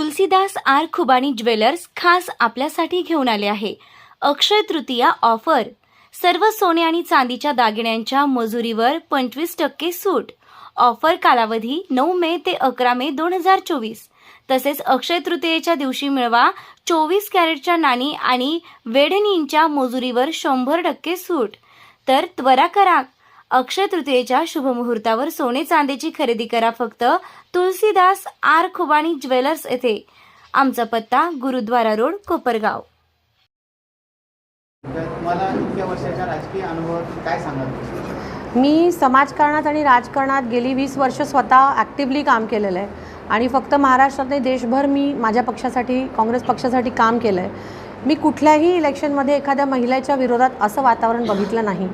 Tulsidas R खुबानी jewellers खास आपल्यासाठी घेऊन आले आहे. अक्षय तृतीया ऑफर. सर्व सोने आणि चांदीच्या दागिन्यांच्या मजुरीवर पंचवीस टक्के सूट. ऑफर कालावधी नऊ मे ते अकरा मे दोन हजार चोवीस. तसेच अक्षय तृतीयेच्या दिवशी मिळवा चोवीस कॅरेटच्या नाणी आणि वेढणींच्या मजुरीवर शंभर टक्के सूट. तर त्वरा करा. अक्षय तृतीयेच्या शुभमुहूर्तावर सोने चांदीची खरेदी करा फक्त तुलसीदास आर खुबानी ज्वेलर्स येथे. आमचा पत्ता गुरुद्वारा रोड कोपरगाव. तर तुम्हाला इतक्या वर्षाच्या राजकीय अनुभवातून काय सांगाल? मी समाजकारणात आणि राजकारणात गेली वीस वर्ष स्वतः ॲक्टिव्हली काम केलेलं आहे. आणि फक्त महाराष्ट्रात नाही देशभर मी माझ्या पक्षासाठी काँग्रेस पक्षासाठी काम केलं आहे मी कुठल्याही इलेक्शनमध्ये एखाद्या महिलेच्या विरोधात असं वातावरण बघितलं नाही.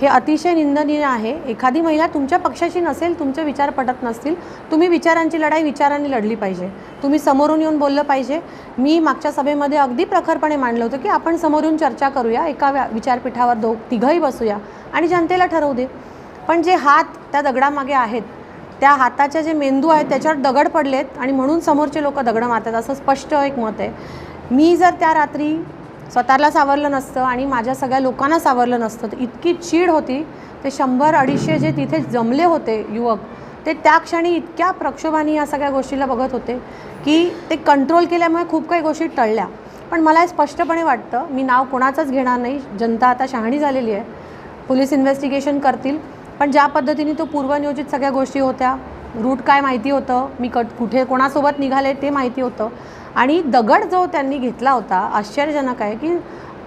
हे अतिशय निंदनीय आहे. एखादी महिला तुमच्या पक्षाशी नसेल तुमचे विचार पटत नसतील तुम्ही विचारांची लढाई विचारांनी लढली पाहिजे. तुम्ही समोरून येऊन बोललं पाहिजे. मी मागच्या सभेमध्ये अगदी प्रखरपणे मांडलं होतं की आपण समोरून चर्चा करूया एका व्या- विचारपीठावर दो तिघंही बसूया आणि जनतेला ठरवू दे. पण जे हात त्या दगडामागे आहेत त्या हाताचे जे मेंदू आहेत त्याच्यावर दगड पडलेत आणि म्हणून समोरचे लोक दगडं मारतात असं स्पष्ट एक मत आहे. मी जर त्या रात्री स्वतःला सावरलं नसतं आणि माझ्या सगळ्या लोकांना सावरलं नसतं. तर इतकी चीड होती. ते शंभर अडीचशे जे तिथे जमले होते युवक ते त्या क्षणी इतक्या प्रक्षोभाने या सगळ्या गोष्टीला बघत होते की ते कंट्रोल केल्यामुळे खूप काही गोष्टी टळल्या. पण मला हे स्पष्टपणे वाटतं मी नाव कोणाचंच घेणार नाही. जनता आता शहाणी झालेली आहे. पोलीस इन्व्हेस्टिगेशन करतील. पण ज्या पद्धतीने तो पूर्वनियोजित सगळ्या गोष्टी होत्या रूट काय माहिती होतं मी कट कुठे कोणासोबत निघाले ते माहिती होतं. आणि दगड जो त्यांनी घेतला होता आश्चर्यजनक आहे की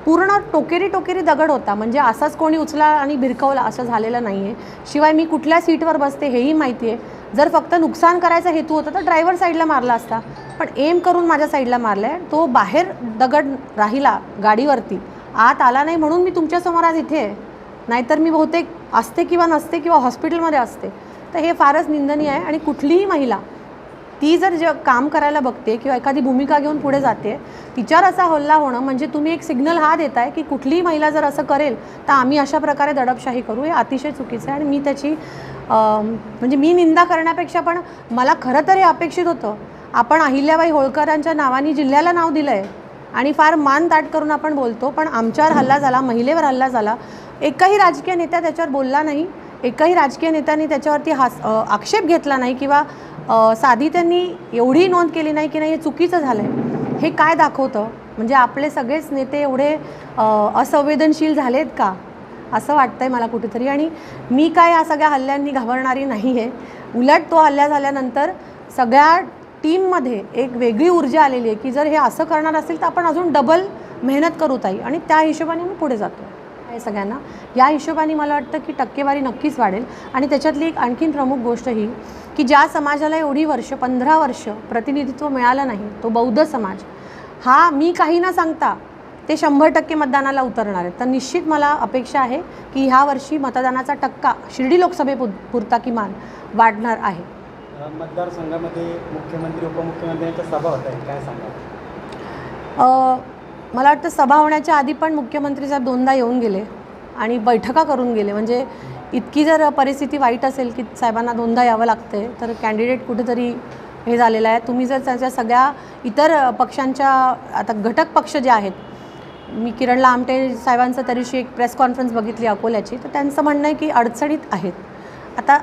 पूर्ण टोकेरी टोकेरी दगड होता. म्हणजे असाच कोणी उचला आणि भिरकवला असं झालेलं नाही आहे शिवाय मी कुठल्या सीटवर बसते हेही माहिती आहे. जर फक्त नुकसान करायचा हेतू होता तर ड्रायव्हर साईडला मारला असता. पण एम करून माझ्या साईडला मारला आहे तो बाहेर दगड राहिला गाडीवरती. आत आला नाही म्हणून मी तुमच्यासमोर आज इथे आहे. नाहीतर मी बहुतेक असते किंवा नसते किंवा हॉस्पिटलमध्ये असते. तर हे फारच निंदनीय आहे. आणि कुठलीही महिला ती जर जे काम करायला बघते किंवा एखादी भूमिका घेऊन पुढे जाते तिच्यावर असा हल्ला होणं म्हणजे तुम्ही एक सिग्नल हा देताय की कुठलीही महिला जर असं करेल तर आम्ही अशा प्रकारे दडपशाही करू. हे अतिशय चुकीचं आहे आणि मी त्याची म्हणजे मी निंदा करण्यापेक्षा पण मला खरं तर हे अपेक्षित होतं. आपण अहिल्याबाई होळकरांच्या नावाने जिल्ह्याला नाव दिलं आहे आणि फार मान ताट करून आपण बोलतो पण आमच्यावर हल्ला झाला महिलेवर हल्ला झाला. एकही राजकीय नेत्या त्याच्यावर बोलला नाही एकही राजकीय नेत्यांनी त्याच्यावरती हास आक्षेप घेतला नाही किंवा साधी त्यांनी एवढी नोंद केली नाही की नाही हे चुकीचं झालं आहे हे काय दाखवतं? म्हणजे आपले सगळेच नेते एवढे असंवेदनशील झालेत का? असं वाटतं आहे मला कुठेतरी. आणि मी काय या सगळ्या हल्ल्यांनी घाबरणारी नाही आहे उलट तो हल्ला झाल्यानंतर सगळ्या टीममध्ये एक वेगळी ऊर्जा आलेली आहे की जर हे असं करणार असेल तर आपण अजून डबल मेहनत करू ताई. आणि त्या हिशोबाने मी पुढे जातो आहे सगळ्यांना. या हिशोबाने मला वाटतं की टक्केवारी नक्कीच वाढेल. आणि त्याच्यातली एक आणखीन प्रमुख गोष्ट ही की ज्या समाजाला एवढी वर्ष पंधरा वर्ष प्रतिनिधित्व मिळालं नाही तो बौद्ध समाज हा मी काही न सांगता ते शंभर टक्के मतदानाला उतरणार आहेत तर निश्चित मला अपेक्षा आहे की ह्या वर्षी मतदानाचा टक्का शिर्डी लोकसभेपु पुरता किमान वाढणार आहे. मतदारसंघामध्ये मुख्यमंत्री उपमुख्यमंत्र्यांच्या सभा होत आहे काय सांगाल? अ, मला वाटतं सभा होण्याच्या आधी पण मुख्यमंत्री साहेब दोनदा येऊन गेले आणि बैठका करून गेले. म्हणजे इतकी जर परिस्थिती वाईट असेल की साहेबांना दोनदा यावं लागते तर कॅन्डिडेट कुठेतरी हे झालेलं आहे. तुम्ही जर त्याच्या सगळ्या इतर पक्षांच्या आता घटक पक्ष जे आहेत मी किरण लामटे साहेबांचं त्या दिवशी एक प्रेस कॉन्फरन्स बघितली अकोल्याची तर त्यांचं म्हणणं आहे की अडचणीत आहेत. आता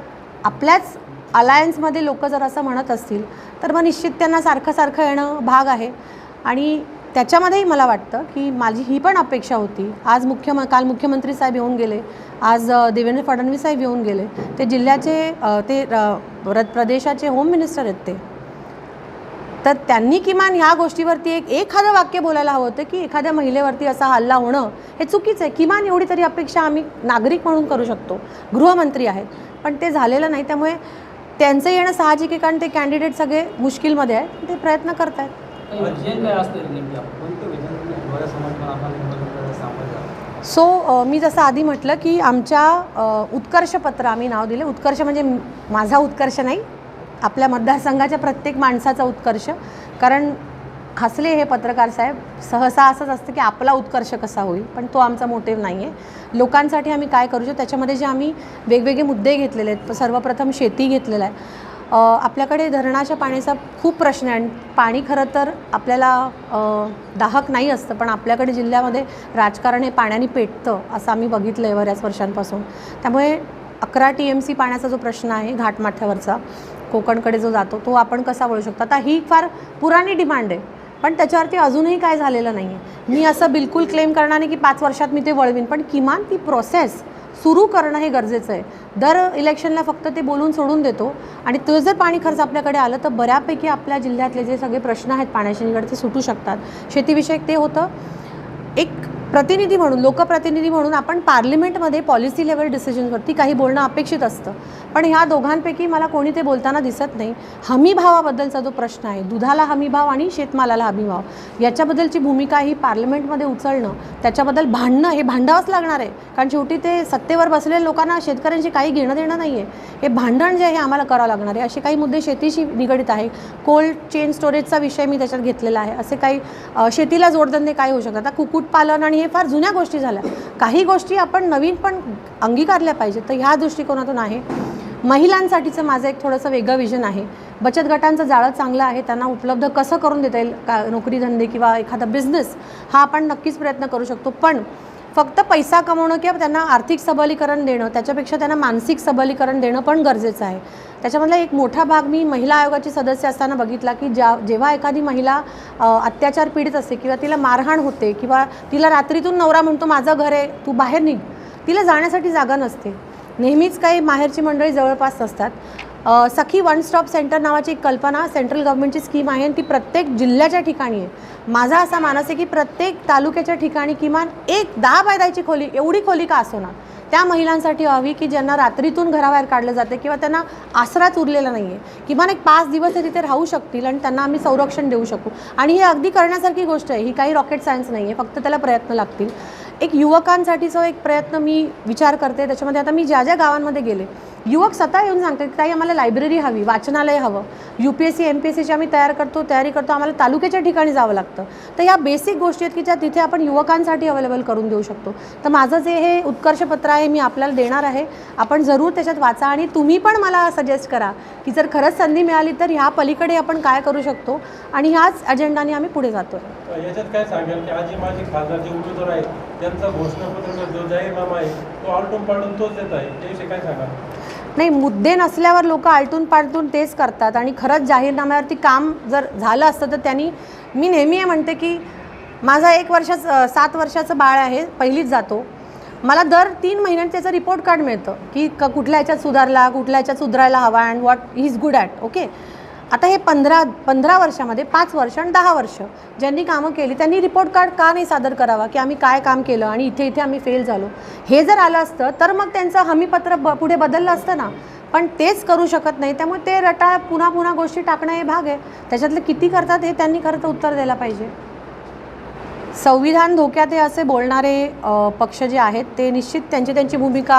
आपल्याच अलायन्समध्ये लोक जर असं म्हणत असतील तर मग निश्चित त्यांना सारखं सारखं येणं भाग आहे. आणि त्याच्यामध्येही मला वाटतं की माझी ही पण अपेक्षा होती. आज मुख्य काल मुख्यमंत्री साहेब येऊन गेले. आज देवेंद्र फडणवीस साहेब येऊन गेले. ते जिल्ह्याचे ते प्रदेशाचे होम मिनिस्टर आहेत ते. तर त्यांनी किमान ह्या गोष्टीवरती एक एखादं वाक्य बोलायला हवं होतं की एखाद्या महिलेवरती असा हल्ला होणं हे चुकीचं आहे. किमान एवढी तरी अपेक्षा आम्ही नागरिक म्हणून करू शकतो. गृहमंत्री आहेत. पण ते झालेलं नाही. त्यामुळे त्यांचं येणं साहजिक आहे कारण ते कॅन्डिडेट सगळे मुश्किलमध्ये आहेत. ते प्रयत्न करत आहेत काय असतं नेमकी? कोणतं म्हणजे आपण सामोरं सो मी जसं आधी म्हटलं की आमच्या अ, उत्कर्ष पत्र आम्ही नाव दिले. उत्कर्ष म्हणजे माझा उत्कर्ष नाही. आपल्या मतदारसंघाच्या प्रत्येक माणसाचा उत्कर्ष. कारण हसले हे पत्रकार साहेब सहसा असंच असतं की आपला उत्कर्ष कसा होईल पण तो आमचा मोटिव्ह नाही आहे लोकांसाठी आम्ही काय करू शकतो? त्याच्यामध्ये जे आम्ही वेगवेगळे मुद्दे घेतलेले आहेत. सर्वप्रथम शेती घेतलेलं आहे. आपल्याकडे धरणाच्या पाण्याचा खूप प्रश्न आहे. आणि पाणी खरं तर आपल्याला दाहक नाही असतं पण आपल्याकडे जिल्ह्यामध्ये राजकारण हे पाण्याने पेटतं असं आम्ही बघितलं आहे बऱ्याच वर्षांपासून. त्यामुळे अकरा टी एम सी पाण्याचा जो प्रश्न आहे घाटमाथ्यावरचा कोकणकडे जो जातो तो आपण कसा वळू शकतो? आता ही फार पुराणी डिमांड आहे पण त्याच्यावरती अजूनही काय झालेलं नाही आहे मी असं बिलकुल क्लेम करणार नाही की पाच वर्षात मी ते वळवीन पण किमान ती प्रोसेस सुरू करणं हे गरजेचं आहे. दर इलेक्शनला फक्त ते बोलून सोडून देतो. आणि तो जर पाणी खर्च आपल्याकडे आलं तर बऱ्यापैकी आपल्या जिल्ह्यातले जे सगळे प्रश्न आहेत पाण्याशी निगडीत ते सुटू शकतात. शेतीविषयक ते होतं. एक प्रतिनिधी म्हणून लोकप्रतिनिधी म्हणून आपण पार्लिमेंटमध्ये पॉलिसी लेवल डिसिजनवरती काही बोलणं अपेक्षित असतं. पण ह्या दोघांपैकी मला कोणी ते बोलताना दिसत नाही. हमीभावाबद्दलचा जो प्रश्न आहे दुधाला हमीभाव आणि शेतमालाला हमीभाव याच्याबद्दलची भूमिका ही पार्लमेंटमध्ये उचलणं त्याच्याबद्दल भांडणं हे भांडावंच लागणार आहे. कारण शेवटी ते सत्तेवर बसलेल्या लोकांना शेतकऱ्यांशी काही घेणं देणं नाही आहे हे भांडण जे आहे आम्हाला करावं लागणार आहे. असे काही मुद्दे शेतीशी निगडीत आहे कोल्ड चेन स्टोरेजचा विषय मी त्याच्यात घेतलेला आहे. असे काही शेतीला जोडधंदे काय होऊ शकतात? आता कुक्कुटपालन आणि आणि हे फार जुन्या गोष्टी झाल्या. काही गोष्टी आपण नवीन पण अंगीकारल्या पाहिजेत तर ह्या दृष्टिकोनातून आहे. महिलांसाठीचं माझं एक थोडंसं वेगळं विजन आहे. बचत गटांचं जाळं चांगलं आहे त्यांना उपलब्ध कसं करून देता येईल का नोकरीधंदे किंवा एखादा बिझनेस हा आपण नक्कीच प्रयत्न करू शकतो. पण फक्त पैसा कमवणं किंवा त्यांना आर्थिक सबलीकरण देणं त्याच्यापेक्षा त्यांना मानसिक सबलीकरण देणं पण गरजेचं आहे. त्याच्यामधला एक मोठा भाग मी महिला आयोगाची सदस्य असताना बघितला की ज्या जेव्हा एखादी महिला अत्याचार पीडित असते किंवा तिला मारहाण होते किंवा तिला रात्रीतून नवरा म्हणतो माझं घर आहे तू बाहेर निघ. तिला जाण्यासाठी जागा नसते. नेहमीच काही माहेरची मंडळी जवळपास असतात. सखी वन स्टॉप सेंटर नावाची एक कल्पना सेंट्रल गव्हर्नमेंटची स्कीम आहे आणि ती प्रत्येक जिल्ह्याच्या ठिकाणी आहे. माझा असा मानस आहे की प्रत्येक तालुक्याच्या ठिकाणी किमान एक दहा बाय खोली एवढी खोली का असो ना त्या महिलांसाठी हवी की ज्यांना रात्रीतून घराबाहेर काढलं जाते किंवा त्यांना आसराच उरलेला नाही आहे किमान एक पाच दिवस हे तिथे राहू शकतील आणि त्यांना आम्ही संरक्षण देऊ शकू. आणि हे अगदी करण्यासारखी गोष्ट आहे. ही काही रॉकेट सायन्स नाही आहे फक्त त्याला प्रयत्न लागतील. एक युवकांसाठीचा एक प्रयत्न मी विचार करते त्याच्यामध्ये आता मी ज्या ज्या गावांमध्ये गेले युवक स्वतः येऊन सांगतात की ताई आम्हाला लायब्ररी हवी वाचनालय हवं. U P S C M P S सीची आम्ही तयार करतो तयारी करतो आम्हाला तालुक्याच्या ठिकाणी जावं लागतं. तर या बेसिक गोष्टी आहेत की ज्या तिथे आपण युवकांसाठी अवेलेबल करून देऊ शकतो. तर माझं जे हे उत्कर्षपत्र आहे मी आपल्याला देणार आहे. आपण जरूर त्याच्यात वाचा आणि तुम्ही पण मला सजेस्ट करा की जर खरंच संधी मिळाली तर ह्या पलीकडे आपण काय करू शकतो? आणि ह्याच अजेंडाने आम्ही पुढे जातो याच्यात काय सांगेल की आजी माझी खासदार जे उमेदवार आहेत त्यांचा घोषणापत्र जो जाहीरनामा आहे तो आलटून पाडून तोच देत आहे. त्याविषयी काय सांगा नाही मुद्दे नसल्यावर लोक आलटून पालटून तेच करतात. आणि खरंच जाहीरनाम्यावरती काम जर झालं असतं तर त्यांनी मी नेहमी हे म्हणते की माझा एक वर्षाचं सात वर्षाचं बाळ आहे पहिलीच जातो. मला दर तीन महिन्यात त्याचं रिपोर्ट कार्ड मिळतं की क कुठल्या ह्याच्यात सुधारला कुठल्या ह्याच्यात सुधारायला हवा and what he is good at okay आता हे पंधरा पंधरा वर्षामध्ये पाच वर्ष आणि दहा वर्ष ज्यांनी कामं केली त्यांनी रिपोर्ट कार्ड का नाही सादर करावा? की आम्ही काय काम केलं आणि इथे इथे आम्ही फेल झालो? हे जर आलं असतं तर मग त्यांचं हमीपत्र ब पुढे बदललं असतं ना. पण तेच करू शकत नाही. त्यामुळे ते रटाळ पुन्हा पुन्हा गोष्टी टाकणं हे भाग आहे. त्याच्यातले किती करतात हे त्यांनी खरं तर उत्तर द्यायला पाहिजे. संविधान धोक्यात आहे असे बोलणारे पक्ष जे आहेत ते निश्चित त्यांची त्यांची भूमिका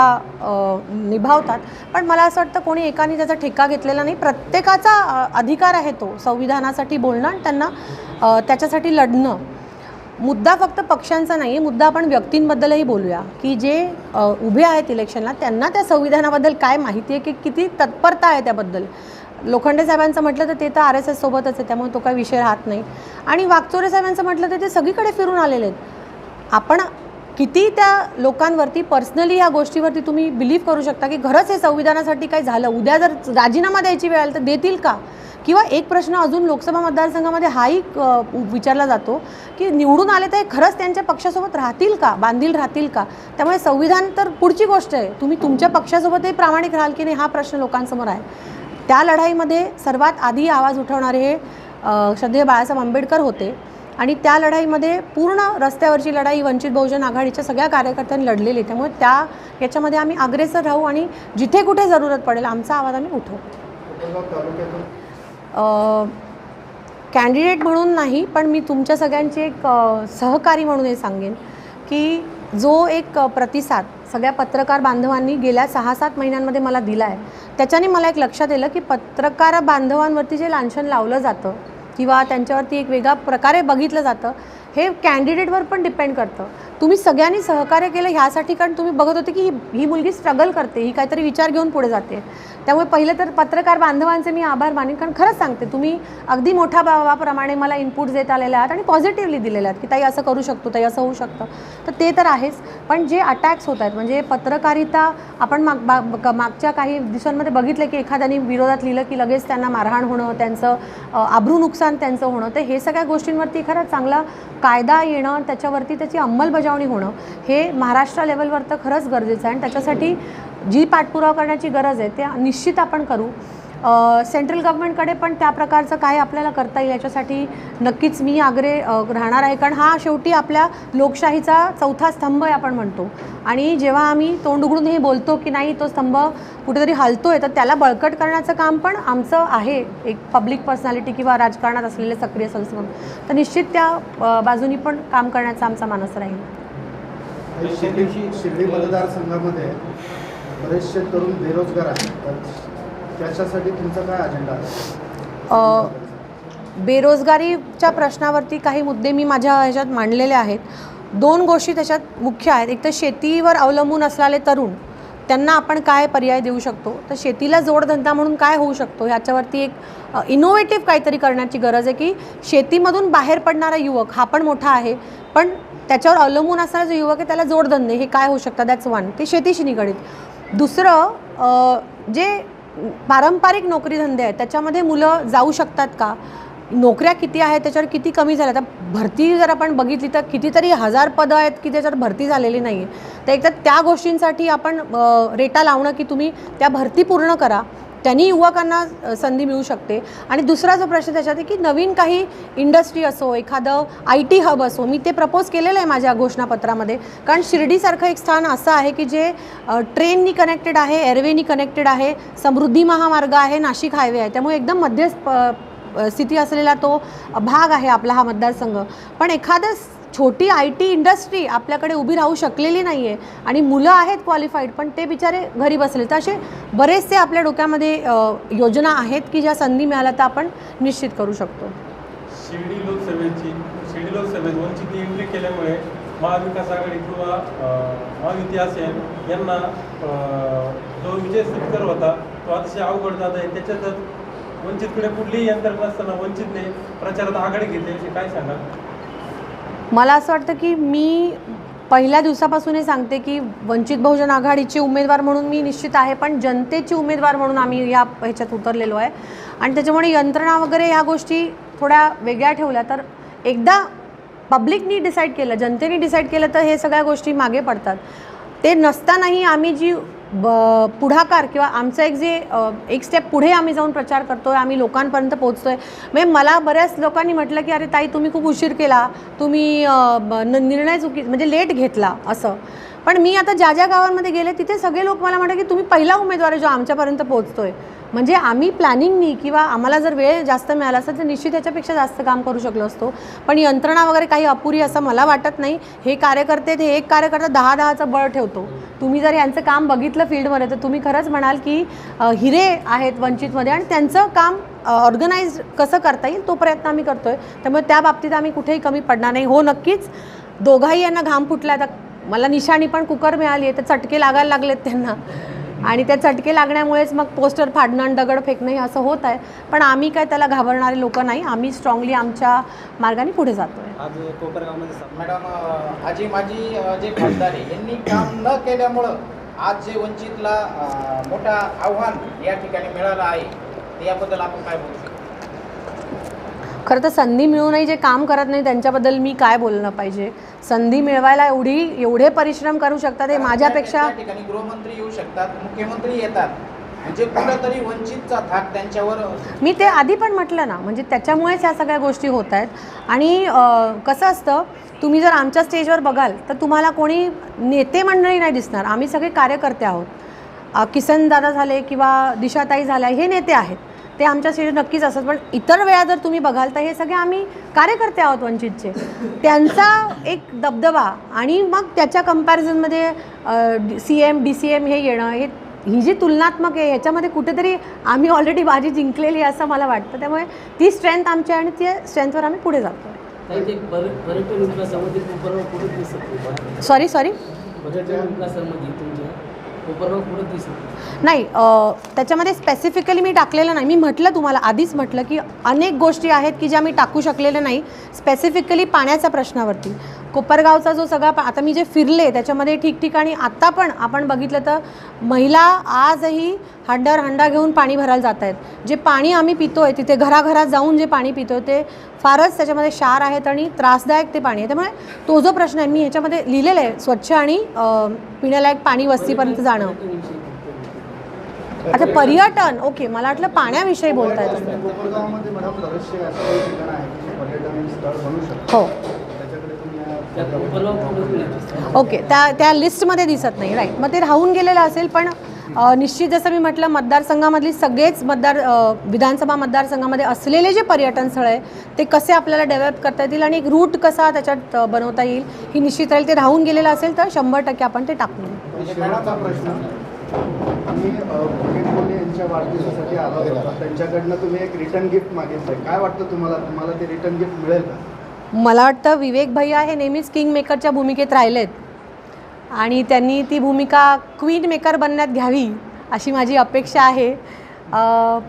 निभावतात. पण मला असं वाटतं कोणी एकाने त्याचा ठेका घेतलेला नाही. प्रत्येकाचा अधिकार आहे तो संविधानासाठी बोलणं आणि त्यांना त्याच्यासाठी लढणं. मुद्दा फक्त पक्षांचा नाही आहे मुद्दा आपण व्यक्तींबद्दलही बोलूया. की जे उभे आहेत इलेक्शनला त्यांना त्या संविधानाबद्दल काय माहिती आहे की किती तत्परता आहे त्याबद्दल? लोखंडे साहेबांचं म्हटलं तर ते तर आर एस एस सोबतच आहे त्यामुळे तो काही विषय राहत नाही. आणि वागचोरे साहेबांचं म्हटलं तर ते सगळीकडे फिरून आलेले आहेत. आपण किती त्या लोकांवरती पर्सनली या गोष्टीवरती तुम्ही बिलीव्ह करू शकता की खरंच हे संविधानासाठी काही झालं? उद्या जर राजीनामा द्यायची वेळ आली तर देतील का? किंवा एक प्रश्न अजून लोकसभा मतदारसंघामध्ये हाही विचारला जातो की निवडून आले तर खरंच त्यांच्या पक्षासोबत राहतील का? बांधील राहतील का? त्यामुळे संविधान तर पुढची गोष्ट आहे. तुम्ही तुमच्या पक्षासोबतही प्रामाणिक राहाल की नाही हा प्रश्न लोकांसमोर आहे. त्या लढाईमध्ये सर्वात आधी आवाज उठवणारे हे श्रद्धेय बाळासाहेब आंबेडकर होते. आणि त्या लढाईमध्ये पूर्ण रस्त्यावरची लढाई वंचित बहुजन आघाडीच्या सगळ्या कार्यकर्त्यांनी लढलेली. त्यामुळे त्या याच्यामध्ये आम्ही अग्रेसर राहू आणि जिथे कुठे जरूरत पडेल आमचा आवाज आम्ही उठवू. कॅन्डिडेट म्हणून नाही पण मी तुमच्या सगळ्यांची एक सहकारी म्हणून हे सांगेन की जो एक प्रतिसाद सगळ्या पत्रकार बांधवांनी गेल्या सहा सात महिन्यांमध्ये मला दिला आहे त्याच्याने मला एक लक्षात आलं की पत्रकार बांधवांवरती जे लांछन लावलं जातं किंवा त्यांच्यावरती एक वेगळ्या प्रकारे बघितलं जातं हे कॅन्डिडेटवर पण डिपेंड करतं. तुम्ही सगळ्यांनी सहकार्य केलं ह्यासाठी कारण तुम्ही बघत होते की ही ही मुलगी स्ट्रगल करते ही काहीतरी विचार घेऊन पुढे जाते. त्यामुळे पहिलं तर पत्रकार बांधवांचे मी आभार मानेन कारण खरंच सांगते तुम्ही अगदी मोठ्या भावाप्रमाणे मला इनपुट देत आलेल्या आहात आणि पॉझिटिव्हली दिलेल्या आहेत की ताई असं करू शकतो ताई असं होऊ शकतं. तर ते तर आहेच पण जे अटॅक्स होत आहेत म्हणजे पत्रकारिता आपण माग बा- मागच्या काही दिवसांमध्ये बघितलं की एखाद्याने विरोधात लिहिलं की लगेच त्यांना मारहाण होणं त्यांचं आभ्रू आबरू नुकसान त्यांचं होणं तर हे सगळ्या गोष्टींवरती खरंच चांगला कायदा येणं त्याच्यावरती त्याची अंमलबजावणी होणं हे महाराष्ट्र लेवलवर तर खरंच गरजेचं आहे. आणि त्याच्यासाठी जी पाठपुरावा करण्याची गरज आहे ते निश्चित आपण करू. सेंट्रल गव्हर्नमेंटकडे पण त्या प्रकारचं काय आपल्याला करता येईल याच्यासाठी नक्कीच मी आग्रे राहणार आहे. कारण हा शेवटी आपल्या लोकशाहीचा चौथा स्तंभ आहे आपण म्हणतो. आणि जेव्हा आम्ही तोंड उघडून हे बोलतो की नाही तो स्तंभ कुठेतरी हलतोय तर त्याला बळकट करण्याचं काम पण आमचं आहे. एक पब्लिक पर्सनॅलिटी किंवा राजकारणात असलेले सक्रिय सदस्य म्हणून तर निश्चित त्या बाजूनी पण काम करण्याचा आमचा मानस राहील. शिर्डी मतदारसंघामध्ये बरेचसे तरुण बेरोजगार आहेत. त्याच्यासाठी तुमचा काय अजेंडा आहे? बेरोजगारीच्या प्रश्नावरती काही मुद्दे मी माझ्या ह्याच्यात मांडलेले आहेत. दोन गोष्टी त्याच्यात मुख्य आहेत. एक तर शेतीवर अवलंबून असलेले तरुण त्यांना आपण काय पर्याय देऊ शकतो? तर शेतीला जोडधंदा म्हणून काय होऊ शकतो? ह्याच्यावरती एक इनोव्हेटिव्ह काहीतरी करण्याची गरज आहे की शेतीमधून बाहेर पडणारा युवक हा पण मोठा आहे पण त्याच्यावर अवलंबून असणारा जो युवक आहे त्याला जोडधंदे हे काय होऊ शकतात? दॅट्स वन ते शेतीशी निगडीत. दुसरं जे पारंपरिक नोकरीधंदे आहेत त्याच्यामध्ये मुलं जाऊ शकतात का? नोकऱ्या किती आहेत त्याच्यावर किती कमी झाल्या? तर भरती जर आपण बघितली तर कितीतरी हजार पदं आहेत की त्याच्यावर भरती झालेली नाही आहे तर एक तर त्या गोष्टींसाठी आपण रेटा लावणं की तुम्ही त्या भरती पूर्ण करा. त्यांनी युवकांना संधी मिळू शकते. आणि दुसरा जो प्रश्न त्याच्यात आहे की नवीन काही इंडस्ट्री असो एखादं आय टी हब असो मी ते प्रपोज केलेलं आहे माझ्या घोषणापत्रामध्ये. कारण शिर्डीसारखं एक स्थान असं आहे की जे ट्रेननी कनेक्टेड आहे एअरवेनी कनेक्टेड आहे समृद्धी महामार्ग आहे नाशिक हायवे आहे. त्यामुळे एकदम मध्यस्थ स्थिती असलेला तो भाग आहे आपला हा मतदारसंघ. पण एखादं छोटी आय टी इंडस्ट्री आपल्याकडे उभी राहू शकलेली नाही आहे आणि मुलं आहेत क्वालिफाईड पण ते बिचारे घरी बसले. तर असे बरेचसे आपल्या डोक्यामध्ये योजना आहेत की ज्या संधी मिळाल्या तर आपण निश्चित करू शकतो. शिर्डी लोकसभेची शिर्डी लोकसभेत वंचित एंट्री केल्यामुळे महाविकास आघाडी किंवा अं, महायुती असेल यांना जो विजय सुटकर होता तो अतिशय अवघड जात आहे. त्याच्यात वंचितकडे कुठलीही यंत्रणा नसताना वंचितने प्रचारात आघाडी घेतल्याविषयी काय सांगा मला असं वाटतं की मी पहिल्या दिवसापासून हे सांगते की वंचित बहुजन आघाडीचे उमेदवार म्हणून मी निश्चित आहे पण जनतेचे उमेदवार म्हणून आम्ही या ह्याच्यात उतरलेलो आहे. आणि त्याच्यामुळे यंत्रणा वगैरे ह्या गोष्टी थोड्या वेगळ्या ठेवल्या तर एकदा पब्लिकनी डिसाईड केलं जनतेने डिसाईड केलं तर हे सगळ्या गोष्टी मागे पडतात. ते नसतानाही आम्ही जी ब पुढाकार किंवा आमचं एक जे एक स्टेप पुढे आम्ही जाऊन प्रचार करतो आहे आम्ही लोकांपर्यंत पोहोचतो आहे म्हणजे मला बऱ्याच लोकांनी म्हटलं की अरे ताई तुम्ही खूप उशीर केला. तुम्ही न- निर्णय चुकी म्हणजे लेट घेतला असं. पण मी आता ज्या ज्या गावांमध्ये गेले तिथे सगळे लोक मला म्हणतात की तुम्ही पहिला उमेदवार जो आमच्यापर्यंत पोहोचतोय. आहे म्हणजे आम्ही प्लॅनिंगनी किंवा आम्हाला जर वेळ जास्त मिळाला असता तर निश्चित याच्यापेक्षा जास्त काम करू शकलो असतो. पण यंत्रणा वगैरे काही अपुरी असं मला वाटत नाही. हे कार्यकर्ते ते एक कार्यकर्ता दहा दहाचं बळ ठेवतो. तुम्ही जर यांचं काम बघितलं फील्डमध्ये तर तुम्ही खरंच म्हणाल की हिरे आहेत वंचितमध्ये आणि त्यांचं काम ऑर्गनाईज कसं करता येईल तो प्रयत्न आम्ही करतो आहे त्यामुळे त्या बाबतीत आम्ही कुठेही कमी पडणार नाही. हो नक्कीच. दोघाही यांना घाम फुटला आता मला निशाणी पण कुकर मिळाली आहे तर चटके लागायला लागलेत त्यांना. आणि त्या चटके लागण्यामुळेच मग पोस्टर फाडणं आणि दगड फेकणं हे असं होत आहे. पण आम्ही काय त्याला घाबरणारे लोक नाही. आम्ही स्ट्रॉंगली आमच्या मार्गाने पुढे जातो आहे आज कोपरगावमध्ये मॅडम आजी माझी जे खासदार आहे यांनी काम न केल्यामुळं आज जे वंचितला मोठा आव्हान या ठिकाणी मिळालं आहे याबद्दल आपण काय बोलू शकतो? खरं तर संधी मिळूनही जे काम करत नाही त्यांच्याबद्दल मी काय बोलणं पाहिजे? संधी मिळवायला एवढी एवढे परिश्रम करू शकतात हे माझ्यापेक्षा ठिकाणी गृहमंत्री येऊ शकतात मुख्यमंत्री येतात. म्हणजे कुठंतरी वंचितचा थाक त्यांच्यावर मी ते आधी पण म्हटलं ना म्हणजे त्याच्यामुळेच ह्या सगळ्या गोष्टी होत आहेत. आणि कसं असतं तुम्ही जर आमच्या स्टेजवर बघाल तर तुम्हाला कोणी नेते मंडळी नाही दिसणार. आम्ही सगळे कार्यकर्ते आहोत. किसन दादा झाले किंवा दिशाताई झाल्या हे नेते आहेत. ते आमच्या स्टेजवर नक्कीच असतात. पण इतर वेळा जर तुम्ही बघाल तर हे सगळे आम्ही कार्यकर्ते आहोत वंचितचे. त्यांचा एक दबदबा आणि मग त्याच्या कम्पॅरिझनमध्ये C M D C M हे येणं हे ही जी तुलनात्मक आहे ह्याच्यामध्ये कुठेतरी आम्ही ऑलरेडी बाजी जिंकलेली आहे असं मला वाटतं. त्यामुळे ती स्ट्रेंथ आमची आणि त्या स्ट्रेंथवर आम्ही पुढे जातो सॉरी सॉरी नाही. त्याच्यामध्ये स्पेसिफिकली मी टाकलेलं नाही. मी म्हटलं तुम्हाला आधीच म्हटलं की अनेक गोष्टी आहेत की ज्या मी टाकू शकलेल्या नाही स्पेसिफिकली पाण्याच्या प्रश्नावरती. कोपरगावचा जो सगळा आता मी जे फिरले त्याच्यामध्ये ठिकठिकाणी आत्ता पण आपण बघितलं तर महिला आजही हंडर हंडा घेऊन पाणी भरायला जात आहेत जे पाणी आम्ही पितोय तिथे घराघरात जाऊन जे पाणी पितोय ते फारच त्याच्यामध्ये क्षार आहेत आणि त्रासदायक ते पाणी आहे. त्यामुळे तो जो प्रश्न आहे मी ह्याच्यामध्ये लिहिलेलं आहे स्वच्छ आणि पिण्यालायक पाणी वस्तीपर्यंत जाणं. अच्छा पर्यटन. ओके मला वाटलं पाण्याविषयी बोलताय तुम्ही. कोपरगावामध्ये मॅडम बरेचसे असे काही ठिकाणं आहेत की जे पर्यटन स्थळ बनू शकतो. हो त्याच्याकडे तुम्ही त्या या- कोपरगाव कुठं नाही दिसत ओके त्या त्या लिस्टमध्ये दिसत नाही राईट मग ते राहून गेलेलं असेल पण निश्चित जसं मी म्हटलं मतदारसंघामधली सगळेच मतदार विधानसभा मतदारसंघामध्ये असलेले जे पर्यटन स्थळ आहे ते कसे आपल्याला डेव्हलप करता येतील आणि एक रूट कसा त्याच्यात बनवता येईल ही निश्चित राहील. ते राहून गेलेलं असेल तर शंभर टक्के आपण ते टाकू प्रश्न. त्यांच्याकडनं तुम्ही एक रिटर्न गिफ्ट मागितलं काय वाटतं तुम्हाला? तुम्हाला ते रिटर्न गिफ्ट मिळेल का? मला वाटतं विवेक भैया हे नेहमीच किंग मेकरच्या भूमिकेत राहिलेत. आणि त्यांनी ती भूमिका क्वीन मेकर बनण्यात घ्यावी अशी माझी अपेक्षा आहे.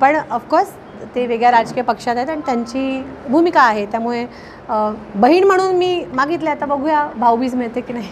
पण ऑफकोर्स ते वेगळ्या राजकीय पक्षात आहेत आणि त्यांची भूमिका आहे. त्यामुळे बहीण म्हणून मी मागितलं आता बघूया भाऊबीज मिळते की नाही.